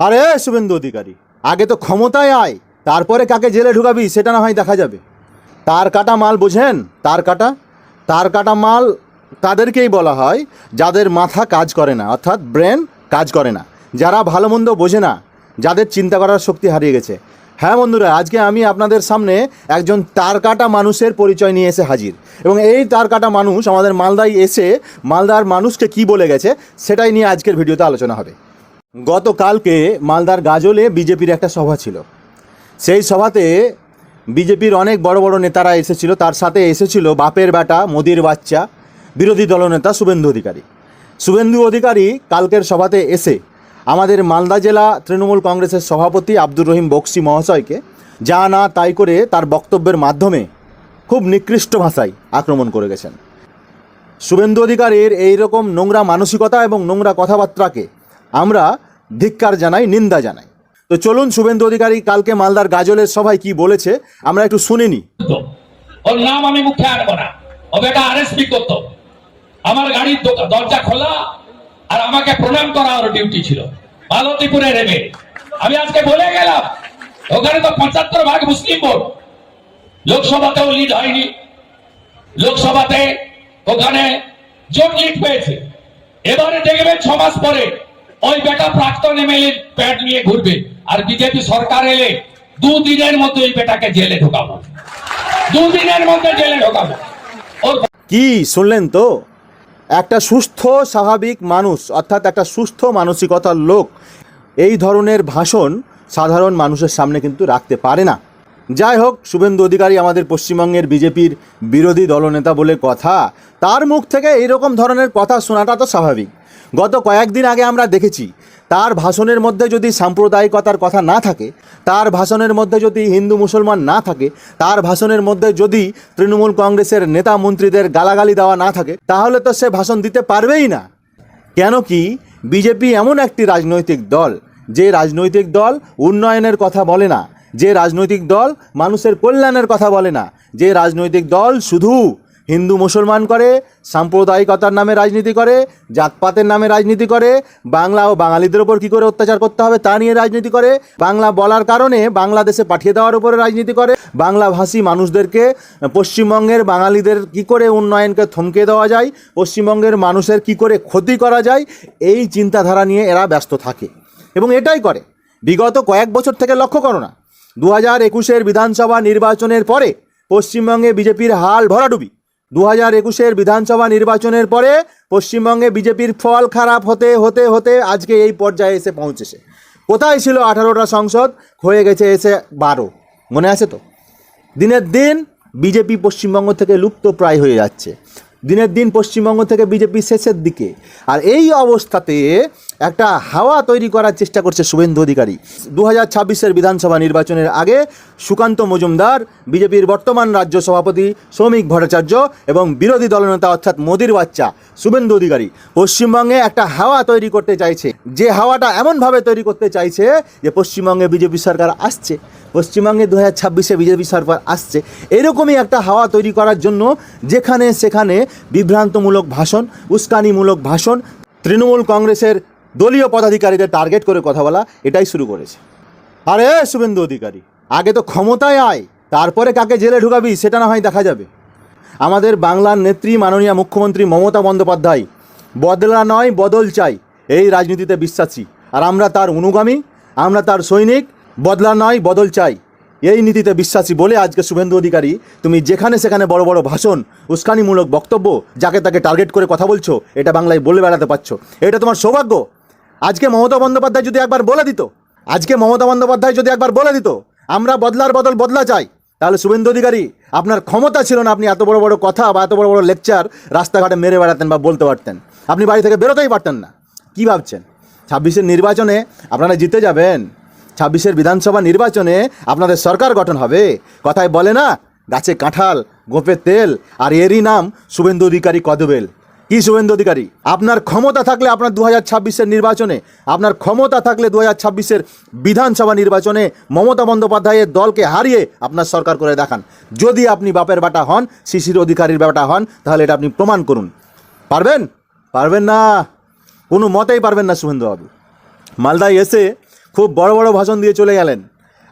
আরে শুভেন্দু অধিকারী, আগে তো ক্ষমতায় আয়, তারপরে কাকে জেলে ঢুকাবি সেটা না হয় দেখা যাবে। তার কাটা মাল বোঝেন? তার কাটা? তার কাটা মাল তাদেরকেই বলা হয়, যাদের মাথা কাজ করে না, অর্থাৎ ব্রেন কাজ করে না। যারা ভালো মন্দ বোঝে না, যাদের চিন্তা করার শক্তি হারিয়ে গেছে। হ্যাঁ বন্ধুরা, আজকে আমি আপনাদের সামনে একজন তার কাটা মানুষের পরিচয় নিয়ে এসে হাজির। এবং এই তার কাটা মানুষ আমাদের মালদায় এসে মালদার মানুষকে কি বলে গেছে, সেটাই নিয়ে আজকের ভিডিওতে আলোচনা হবে। গতকালকে মালদার গাজলে বিজেপির একটা সভা ছিল। সেই সভাতে বিজেপির অনেক বড় বড় নেতারা এসেছিল। তার সাথে এসেছিল বাপের বেটা, মোদির বাচ্চা, বিরোধী দলনেতা শুভেন্দু অধিকারী। শুভেন্দু অধিকারী কালকের সভাতে এসে আমাদের মালদা জেলা তৃণমূল কংগ্রেসের সভাপতি আব্দুর রহিম বক্সি মহাশয়কে যা না তাই করে তার বক্তব্যের মাধ্যমে খুব নিকৃষ্ট ভাষায় আক্রমণ করে গেছেন। শুভেন্দু অধিকারীর এই রকম নোংরা মানসিকতা এবং নোংরা কথাবার্তাকে আমরা ধিক্কার জানাই, নিন্দা জানাই। তো চলুন, শুভেন্দু অধিকারী, কালকে মালদার গাজলের সভায় কি বলেছে, আমরা একটু শুনে করতো। ওর নাম আমি মুখে আনব না। ও বেটা আরএসপি করতো। আমার গাড়ির দরজা খোলা, আর আমাকে প্রণাম করা ওর ডিউটি ছিল। মালতীপুরে রেবে আমি আজকে বলে গেলাম, ওখানে তো পঁচাত্তর ভাগ মুসলিম ভোট। লোকসভাতেও লিড হয়নি। লোকসভাতে ওখানে জোট লিড পেয়েছে এবারে দেখবেন ছ মাস পরে ওই বেটা প্রাক্তন এমএলএ প্যাড নিয়ে ঘুরবে। আর বিজেপি সরকার এলে দুদিনের মধ্যে ওই বেটাকে জেলে ঢোকাবো। দুদিনের মধ্যে জেলে ঢোকাবো। কি শুনলেন তো? একটা সুস্থ, স্বাভাবিক মানুষ, অর্থাৎ একটা সুস্থ মানসিকতার লোক, এই ধরনের ভাষণ সাধারণ মানুষের সামনে কিন্তু রাখতে পারে না। যাই হোক, শুভেন্দু অধিকারী আমাদের পশ্চিমবঙ্গের বিজেপির বিরোধী দলনেতা বলে কথা। তার মুখ থেকে এইরকম ধরনের কথা শোনাটা তো স্বাভাবিক। গত কয়েকদিন আগে আমরা দেখেছি, তার ভাষণের মধ্যে যদি সাম্প্রদায়িকতার কথা না থাকে, তার ভাষণের মধ্যে যদি হিন্দু মুসলমান না থাকে, তার ভাষণের মধ্যে যদি তৃণমূল কংগ্রেসের নেতা মন্ত্রীদের গালাগালি দেওয়া না থাকে, তাহলে তো সে ভাষণ দিতে পারবেই না। কেন কি বিজেপি এমন একটি রাজনৈতিক দল, যে রাজনৈতিক দল উন্নয়নের কথা বলে না, যে রাজনৈতিক দল মানুষের কল্যাণের কথা বলে না, যে রাজনৈতিক দল শুধু হিন্দু মুসলমান করে, সাম্প্রদায়িকতার নামে রাজনীতি করে, জাতপাতের নামে রাজনীতি করে, বাংলা ও বাঙালিদের ওপর কী করে অত্যাচার করতে হবে তা নিয়ে রাজনীতি করে, বাংলা বলার কারণে বাংলাদেশে পাঠিয়ে দেওয়ার উপরে রাজনীতি করে, বাংলাভাষী মানুষদেরকে পশ্চিমবঙ্গের বাঙালিদের কি করে উন্নয়নকে থমকে দেওয়া যায়, পশ্চিমবঙ্গের মানুষের কি করে ক্ষতি করা যায়, এই চিন্তাধারা নিয়ে এরা ব্যস্ত থাকে। এবং এটাই করে। বিগত কয়েক বছর থেকে লক্ষ্য করো না। দু হাজার একুশের বিধানসভা নির্বাচনের পরে পশ্চিমবঙ্গে বিজেপির হাল ভরাডুবি। দু হাজার একুশের বিধানসভা নির্বাচনের পরে পশ্চিমবঙ্গে বিজেপির ফল খারাপ হতে হতে হতে আজকে এই পর্যায়ে এসে পৌঁছেছে। কোথায় ছিল আঠারোটা সংসদ? হয়ে গেছে এসে বারো। মনে আছে তো? দিনের দিন বিজেপি পশ্চিমবঙ্গ থেকে লুপ্ত প্রায় হয়ে যাচ্ছে। দিনের দিন পশ্চিমবঙ্গ থেকে বিজেপি শেষের দিকে। আর এই অবস্থাতে একটা হাওয়া তৈরি করার চেষ্টা করছে শুভেন্দু অধিকারী। দু হাজার ছাব্বিশের বিধানসভা নির্বাচনের আগে সুকান্ত মজুমদার, বিজেপির বর্তমান রাজ্য সভাপতি শ্রমিক ভট্টাচার্য এবং বিরোধী দলনেতা অর্থাৎ মোদির বাচ্চা শুভেন্দু অধিকারী পশ্চিমবঙ্গে একটা হাওয়া তৈরি করতে চাইছে। যে হাওয়াটা এমনভাবে তৈরি করতে চাইছে যে পশ্চিমবঙ্গে বিজেপি সরকার আসছে। পশ্চিমবঙ্গে দু হাজার ছাব্বিশে বিজেপি সরকার আসছে। এরকমই একটা হাওয়া তৈরি করার জন্য যেখানে সেখানে বিভ্রান্তমূলক ভাষণ, উস্কানিমূলক ভাষণ, তৃণমূল কংগ্রেসের দলীয় পদাধিকারীদের টার্গেট করে কথা বলা, এটাই শুরু করেছে। আরে, শুভেন্দু অধিকারী, আগে তো ক্ষমতায় আয়, তারপরে কাকে জেলে ঢুকাবি, সেটা না হয় দেখা যাবে। আমাদের বাংলার নেত্রী, মাননীয় মুখ্যমন্ত্রী মমতা বন্দ্যোপাধ্যায়, বদলা নয়, বদল চাই, এই রাজনীতিতে বিশ্বাসী। আর আমরা তার অনুগামী, আমরা তার সৈনিক, বদলা নয়, বদল চাই, এই নীতিতে বিশ্বাসী বলে আজকে শুভেন্দু অধিকারী, তুমি যেখানে সেখানে বড় বড় ভাষণ, উস্কানিমূলক বক্তব্য, যাকে তাকে টার্গেট করে কথা বলছো, এটা বাংলায় বলে বেড়াতে পারছ। এটা তোমার সৌভাগ্য আজকে মমতা বন্দ্যোপাধ্যায় যদি একবার বলে দিত, আজকে মমতা বন্দ্যোপাধ্যায় যদি একবার বলে দিত, আমরা বদলার বদল বদলা চাই। তাহলে শুভেন্দু অধিকারী, আপনার ক্ষমতা ছিল না আপনি এত বড় বড় কথা বা এত বড় বড় লেকচার রাস্তাঘাটে মেরে বেড়াতেন বা বলতে পারতেন। আপনি বাড়ি থেকে বেরোতেই পারতেন না। কি ভাবছেন? ছাব্বিশের নির্বাচনে আপনারা জিতে যাবেন। ছাব্বিশের বিধানসভা নির্বাচনে আপনাদের সরকার গঠন হবে। কথায় বলে না, গাছে কাঁঠাল গোপে তেল, আর এরই নাম শুভেন্দু অধিকারী কদবেল। কি শুভেন্দু অধিকারী, আপনার ক্ষমতা থাকলে আপনার দু হাজার ছাব্বিশের নির্বাচনে, আপনার ক্ষমতা থাকলে দু হাজার ছাব্বিশের বিধানসভা নির্বাচনে মমতা বন্দ্যোপাধ্যায়ের দলকে হারিয়ে আপনার সরকার করে দেখান। যদি আপনি বাপের বাটা হন, শিশির অধিকারীর বেটা হন, তাহলে এটা আপনি প্রমাণ করুন। পারবেন? পারবেন না। কোনো মতেই পারবেন না শুভেন্দুবাবু মালদায় এসে খুব বড় বড় ভাষণ দিয়ে চলে গেলেন।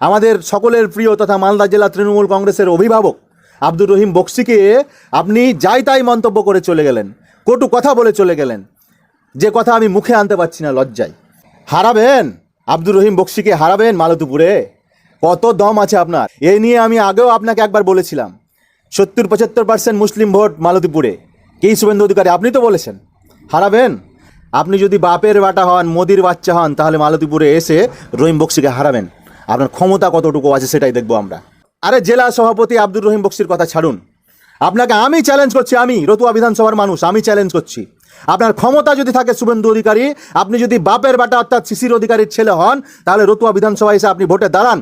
আমাদের সকলের প্রিয় তথা মালদা জেলা তৃণমূল কংগ্রেসের অভিভাবক আব্দুর রহিম বক্সিকে আপনি যাই তাই মন্তব্য করে চলে গেলেন। কটু কথা বলে চলে গেলেন। যে কথা আমি মুখে আনতে পারছি না, লজ্জায়। হারাবেন? আব্দুর রহিম বক্সিকে হারাবেন মালতীপুরে? কত দম আছে আপনার? এই নিয়ে আমি আগেও আপনাকে একবার বলেছিলাম। সত্তর পঁচাত্তর পার্সেন্ট মুসলিম ভোট মালতীপুরে। কি শুভেন্দু অধিকারী, আপনি তো বলেছেন। হারাবেন? আপনি যদি বাপের বাটা হন, মোদির বাচ্চা হন, তাহলে মালতীপুরে এসে রহিম বক্সিকে হারাবেন। আপনার ক্ষমতা কতটুকু আছে সেটাই দেখব আমরা। আরে জেলা সভাপতি আব্দুর রহিম বক্সির কথা ছাড়ুন। আপনাকে আমি চ্যালেঞ্জ করছি, আমি, রতুয়া বিধানসভার মানুষ, আমি চ্যালেঞ্জ করছি। আপনার ক্ষমতা যদি থাকে শুভেন্দু অধিকারী, আপনি যদি বাপের বাটা অর্থাৎ শিশির অধিকারীর ছেলে হন, তাহলে রতুয়া বিধানসভায় এসে আপনি ভোটে দাঁড়ান।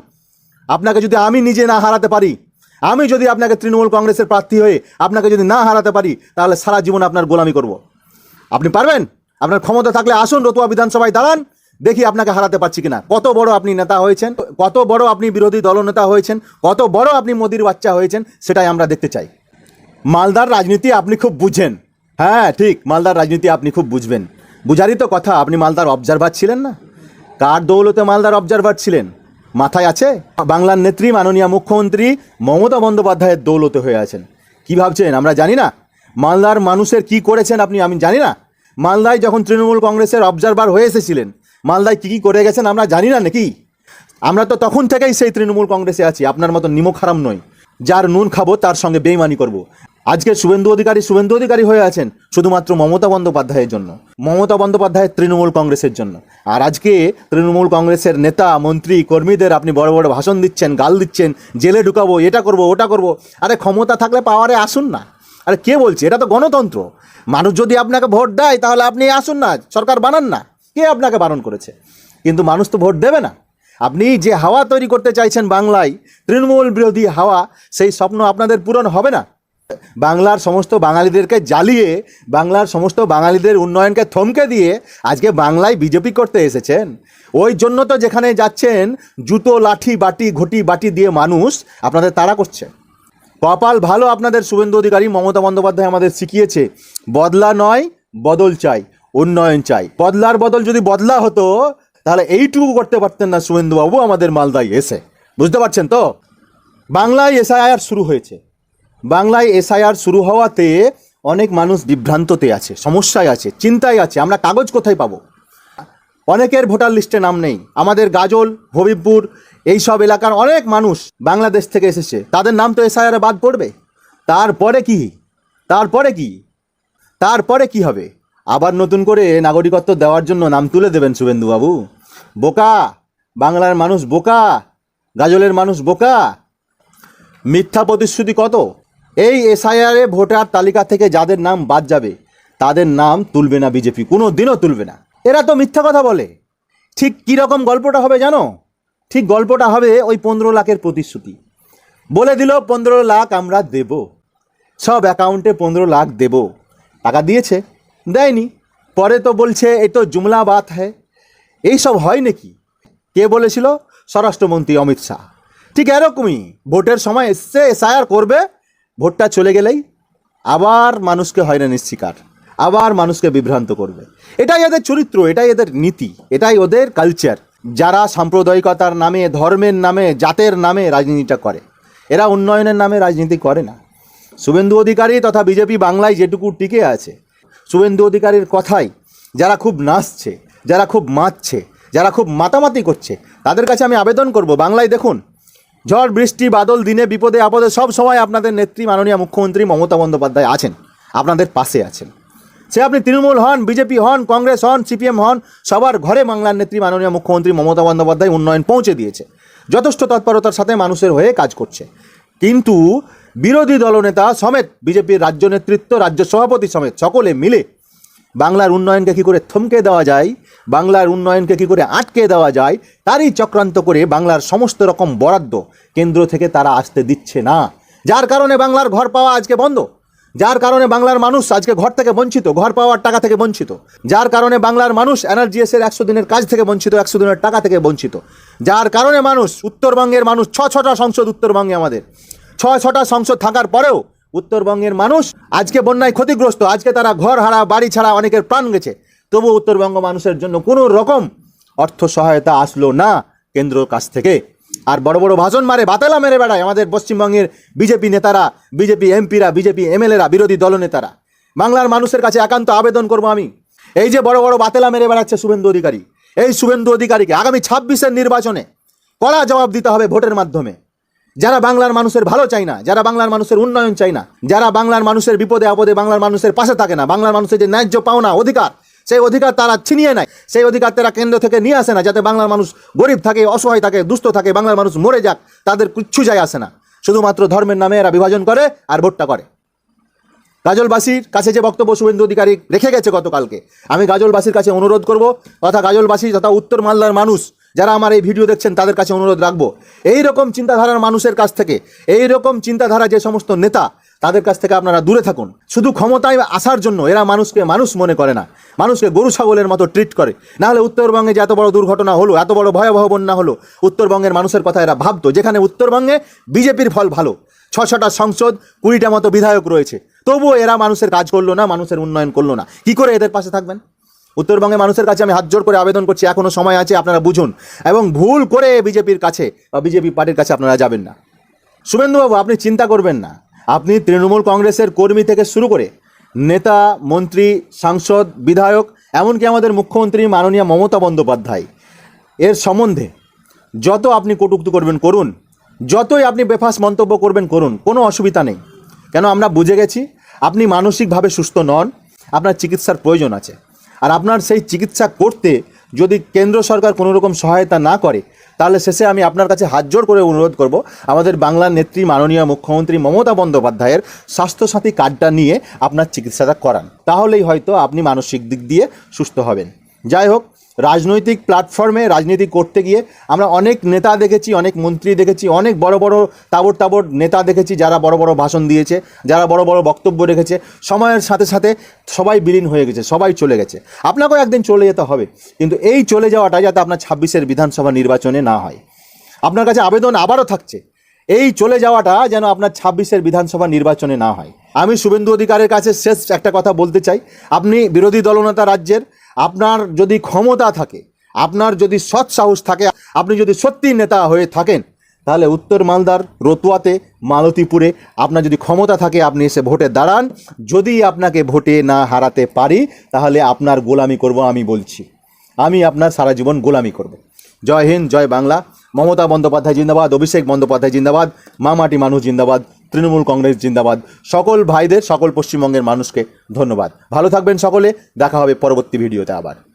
আপনাকে যদি আমি নিজে না হারাতে পারি, আমি যদি আপনাকে তৃণমূল কংগ্রেসের প্রার্থী হয়ে আপনাকে যদি না হারাতে পারি, তাহলে সারা জীবন আপনার গোলামি করব। আপনি পারবেন? আপনার ক্ষমতা থাকলে আসুন, রতুয়া বিধানসভায় দাঁড়ান, দেখি আপনাকে হারাতে পারছি কিনা। কত বড় আপনি নেতা হয়েছেন, কত বড় আপনি বিরোধী দলনেতা হয়েছেন, কত বড় আপনি মোদির বাচ্চা হয়েছেন, সেটাই আমরা দেখতে চাই। মালদার রাজনীতি আপনি খুব বুঝেন। হ্যাঁ ঠিক, মালদার রাজনীতি আপনি খুব বুঝবেন। বুঝারই তো কথা, আপনি মালদার অবজারভার ছিলেন না? কার দৌলতে মালদার অবজারভার ছিলেন? মাথায় আছে? বাংলার নেত্রী, মাননীয় মুখ্যমন্ত্রী মমতা বন্দ্যোপাধ্যায়ের দৌলতে হয়ে আছেন। কি ভাবছেন, আমরা জানি না? মালদার মানুষের কি করেছেন আপনি, আমি জানি না। মালদায় যখন তৃণমূল কংগ্রেসের অবজারভার হয়ে এসেছিলেন, মালদায় কী কী করে গেছেন আমরা জানি না নাকি? আমরা তো তখন থেকেই সেই তৃণমূল কংগ্রেসে আছি, আপনার মতো নিমক হারাম নয়। যার নুন খাব, তার সঙ্গে বেইমানি করব। আজকে শুভেন্দু অধিকারী শুভেন্দু অধিকারী হয়ে আছেন শুধুমাত্র মমতা বন্দ্যোপাধ্যায়ের জন্য, মমতা বন্দ্যোপাধ্যায়ের তৃণমূল কংগ্রেসের জন্য। আর আজকে তৃণমূল কংগ্রেসের নেতা, মন্ত্রী, কর্মীদের আপনি বড় বড় ভাষণ দিচ্ছেন, গাল দিচ্ছেন, জেলে ঢুকাবো, এটা করব, ওটা করব। আরে ক্ষমতা থাকলে পাওয়ারে আসুন না। আরে কে বলছে? এটা তো গণতন্ত্র। মানুষ যদি আপনাকে ভোট দেয়, তাহলে আপনি আসুন না, সরকার বানান না। কে আপনাকে বারণ করেছে? কিন্তু মানুষ তো ভোট দেবে না। আপনি যে হাওয়া তৈরি করতে চাইছেন বাংলায়, তৃণমূল বিরোধী হাওয়া, সেই স্বপ্ন আপনাদের পূরণ হবে না। বাংলার সমস্ত বাঙালিদেরকে জ্বালিয়ে, বাংলার সমস্ত বাঙালিদের উন্নয়নকে থমকে দিয়ে আজকে বাংলায় বিজেপি করতে এসেছেন। ওই জন্য তো যেখানে যাচ্ছেন, জুতো, লাঠি, বাটি, ঘটি, বাটি দিয়ে মানুষ আপনাদের তাড়া করছে। কপাল ভালো আপনাদের শুভেন্দু অধিকারী মমতা বন্দ্যোপাধ্যায় আমাদের শিখিয়েছে, বদলা নয়, বদল চাই, উন্নয়ন চাই। বদলার বদল যদি বদলা হতো, তাহলে এইটুকু করতে পারতেন না শুভেন্দুবাবু আমাদের মালদায় এসে। বুঝতে পারছেন তো? বাংলায় এসআইআর শুরু হয়েছে। বাংলায় এসআইআর শুরু হওয়াতে অনেক মানুষ বিভ্রান্ততে আছে, সমস্যায় আছে, চিন্তায় আছে, আমরা কাগজ কোথায় পাবো? অনেকের ভোটার লিস্টে নাম নেই, আমাদের গাজল, হবিবপুর এই সব এলাকার অনেক মানুষ বাংলাদেশ থেকে এসেছে, তাদের নাম তো এসআইআরে বাদ পড়বে। তারপরে কি? তারপরে কি? তারপরে কি হবে? আবার নতুন করে নাগরিকত্ব দেওয়ার জন্য নাম তুলে দেবেন শুভেন্দুবাবু। বোকা! বাংলার মানুষ বোকা! গাজলের মানুষ বোকা! মিথ্যা প্রতিশ্রুতি কত? এই এসআইআরে ভোটার তালিকা থেকে যাদের নাম বাদ যাবে, তাদের নাম তুলবে না বিজেপি কোনো দিনও তুলবে না। এরা তো মিথ্যা কথা বলে। ঠিক কীরকম গল্পটা হবে জানো? ঠিক গল্পটা হবে ওই পনেরো লাখের প্রতিশ্রুতি। বলে দিল, পনেরো লাখ আমরা দেব। সব অ্যাকাউন্টে পনেরো লাখ দেব। টাকা দিয়েছে, দেয়নি। পরে তো বলছে, এ তো জুমলা বাত হ্যায় এইসব হয় নাকি? কে বলেছিল? স্বরাষ্ট্রমন্ত্রী অমিত শাহ। ঠিক এরকমই, ভোটের সময় এসছে এসআইআর করবে ভোটটা চলে গেলেই আবার মানুষকে হয়রানির শিকার, আবার মানুষকে বিভ্রান্ত করবে। এটাই এদের চরিত্র, এটাই এদের নীতি, এটাই ওদের কালচার যারা সাম্প্রদায়িকতার নামে, ধর্মের নামে, জাতের নামে রাজনীতিটা করে, এরা উন্নয়নের নামে রাজনীতি করে না। শুভেন্দু অধিকারী তথা বিজেপি বাংলায় যেটুকু টিকে আছে, শুভেন্দু অধিকারীর কথাই, যারা খুব নাচছে, যারা খুব মাতছে যারা খুব মাতামাতি করছে, তাদের কাছে আমি আবেদন করব। বাংলায় দেখুন ঝড়, বৃষ্টি, বাদল, দিনে বিপদে, আপদে সব সময় আপনাদের নেত্রী মাননীয় মুখ্যমন্ত্রী মমতা বন্দ্যোপাধ্যায় আছেন, আপনাদের পাশে আছেন। সে আপনি তৃণমূল হন, বিজেপি হন, কংগ্রেস হন, সিপিএম হন, সবার ঘরে বাংলার নেত্রী মাননীয় মুখ্যমন্ত্রী মমতা বন্দ্যোপাধ্যায় উন্নয়ন পৌঁছে দিয়েছে। যথেষ্ট তৎপরতার সাথে মানুষের হয়ে কাজ করছে। কিন্তু বিরোধী দলনেতা সমেত বিজেপির রাজ্য নেতৃত্ব, রাজ্য সভাপতি সমেত সকলে মিলে বাংলার উন্নয়নকে কী করে থমকে দেওয়া যায়, বাংলার উন্নয়নকে কী করে আটকে দেওয়া যায়, তারই চক্রান্ত করে বাংলার সমস্ত রকম বরাদ্দ কেন্দ্র থেকে তারা আসতে দিচ্ছে না। যার কারণে বাংলার ঘর পাওয়া আজকে বন্ধ। যার কারণে বাংলার মানুষ আজকে ঘর থেকে বঞ্চিত, ঘর পাওয়ার টাকা থেকে বঞ্চিত। যার কারণে বাংলার মানুষ এনার্জিএস এর একশো দিনের কাজ থেকে বঞ্চিত, একশো দিনের টাকা থেকে বঞ্চিত। যার কারণে মানুষ, উত্তরবঙ্গের মানুষ, ছ ছটা সংসদ উত্তরবঙ্গে আমাদের। ছয় ছটা সংসদ থাকার পরেও উত্তরবঙ্গের মানুষ আজকে বন্যায় ক্ষতিগ্রস্ত, আজকে তারা ঘর হারা বাড়ি ছাড়া অনেকের প্রাণ গেছে। তবু উত্তরবঙ্গ মানুষের জন্য কোনো রকম অর্থ সহায়তা আসলো না কেন্দ্রর কাছ থেকে। আর বড় বড় ভাষণ মারে, বাতালা মেরে বেড়ায় আমাদের পশ্চিমবঙ্গের বিজেপি নেতারা, বিজেপি এমপিরা, বিজেপি এমএলএরা, বিরোধী দলনেতারা বাংলার মানুষের কাছে একান্ত আবেদন করব আমি। এই যে বড় বড় বাতেলা মেরে বেড়াচ্ছে শুভেন্দু অধিকারী, এই শুভেন্দু অধিকারীকে আগামী ছাব্বিশের নির্বাচনে কড়া জবাব দিতে হবে ভোটের মাধ্যমে। যারা বাংলার মানুষের ভালো চায় না, যারা বাংলার মানুষের উন্নয়ন চায় না, যারা বাংলার মানুষের বিপদে আপদে বাংলার মানুষের পাশে থাকে না, বাংলার মানুষের যে ন্যায্য পাওনা অধিকার, সেই অধিকার তারা ছিনিয়ে নেয়, সেই অধিকার তারা কেন্দ্র থেকে নিয়ে আসে না, যাতে বাংলার মানুষ গরিব থাকে, অসহায় থাকে, দুস্থ থাকে, বাংলার মানুষ মরে যাক, তাদের কিচ্ছু যায় আসে না। শুধুমাত্র ধর্মের নামে এরা বিভাজন করে আর ভোটটা করে। গাজলবাসীর কাছে যে বক্তব্য শুভেন্দু অধিকারী রেখে গেছে গতকালকে, আমি গাজলবাসীর কাছে অনুরোধ করব, তথা গাজলবাসী তথা উত্তর মালদার মানুষ যারা আমার এই ভিডিও দেখছেন, তাদের কাছে অনুরোধ রাখব এই রকম চিন্তাধারার মানুষের কাছ থেকে এই রকম চিন্তাধারা যে সমস্ত নেতা, তাদের কাছ থেকে আপনারা দূরে থাকুন। শুধু ক্ষমতায় আসার জন্য এরা মানুষকে মানুষ মনে করে না। মানুষকে গরু ছাগলের মতো ট্রিট করে। নাহলে উত্তরবঙ্গে যে এত বড় দুর্ঘটনা হলো, এত বড় ভয়াবহ বন্যা হলো, উত্তরবঙ্গের মানুষের কথা এরা ভাবতো, যেখানে উত্তরবঙ্গে বিজেপির ফল ভালো। ছ ছটা সংসদ, কুড়িটা মতো বিধায়ক রয়েছে। তবুও এরা মানুষের কাজ করল না, মানুষের উন্নয়ন করল না। কি করে এদের পাশে থাকবেন? উত্তরবঙ্গের মানুষের কাছে আমি হাত জোর করে আবেদন করছি, এখনও সময় আছে, আপনারা বুঝুন। এবং ভুল করে বিজেপির কাছে বা বিজেপি পার্টির কাছে আপনারা যাবেন না। শুভেন্দুবাবু, আপনি চিন্তা করবেন না। আপনি তৃণমূল কংগ্রেসের কর্মী থেকে শুরু করে নেতা, মন্ত্রী, সাংসদ, বিধায়ক, এমনকি আমাদের মুখ্যমন্ত্রী মাননীয় মমতা বন্দ্যোপাধ্যায়, এর সম্বন্ধে যত আপনি কটুক্তি করবেন, করুন। যতই আপনি বেফাস মন্তব্য করবেন, করুন। কোনো অসুবিধা নেই। কেন, আমরা বুঝে গেছি, আপনি মানসিকভাবে সুস্থ নন, আপনার চিকিৎসার প্রয়োজন আছে। আর আপনার সেই চিকিৎসা করতে যদি কেন্দ্র সরকার কোনো রকম সহায়তা না করে, তাহলে শেষে আমি আপনার কাছে হাত জোর করে অনুরোধ করব, আমাদের বাংলার নেত্রী মাননীয় মুখ্যমন্ত্রী মমতা বন্দ্যোপাধ্যায়ের স্বাস্থ্যসাথী কার্ডটা নিয়ে আপনার চিকিৎসাটা করান। তাহলেই হয়তো আপনি মানসিক দিক দিয়ে সুস্থ হবেন। যাই হোক রাজনৈতিক প্ল্যাটফর্মে রাজনীতি করতে গিয়ে আমরা অনেক নেতা দেখেছি, অনেক মন্ত্রী দেখেছি, অনেক বড় বড় তাবড় তাবড় নেতা দেখেছি যারা বড় বড় ভাষণ দিয়েছে, যারা বড় বড় বক্তব্য রেখেছে। সময়ের সাথে সাথে সবাই বিলীন হয়ে গেছে, সবাই চলে গেছে। আপনাকেও একদিন চলে যেতে হবে, কিন্তু এই চলে যাওয়াটা যাতে আপনার ছাব্বিশের বিধানসভা নির্বাচনে না হয়। আপনার কাছে আবেদন আবারও থাকছে, এই চলে যাওয়াটা যেন আপনার ছাব্বিশের বিধানসভা নির্বাচনে না হয়। আমি শুভেন্দু অধিকারের কাছে শেষ একটা কথা বলতে চাই। আপনি বিরোধী দলনেতা রাজ্যের আপনার যদি ক্ষমতা থাকে, আপনার যদি সৎ সাহস থাকে, আপনি যদি সত্যি নেতা হয়ে থাকেন, তাহলে উত্তর মালদার রতুয়াতে, মালতীপুরে আপনার যদি ক্ষমতা থাকে, আপনি এসে ভোটে দাঁড়ান। যদি আপনাকে ভোটে না হারাতে পারি, তাহলে আপনার গোলামি করব আমি বলছি। আমি আপনার সারা জীবন গোলামি করব। জয় হিন্দ, জয় বাংলা। মমতা বন্দ্যোপাধ্যায় জিন্দাবাদ, অভিষেক বন্দ্যোপাধ্যায় জিন্দাবাদ মামাটি মানুষ জিন্দাবাদ। তৃণমূল কংগ্রেস জিন্দাবাদ। সকল ভাইদের, সকল পশ্চিমবঙ্গের মানুষকে ধন্যবাদ। ভালো থাকবেন সকলে। দেখা হবে পরবর্তী ভিডিওতে আবার।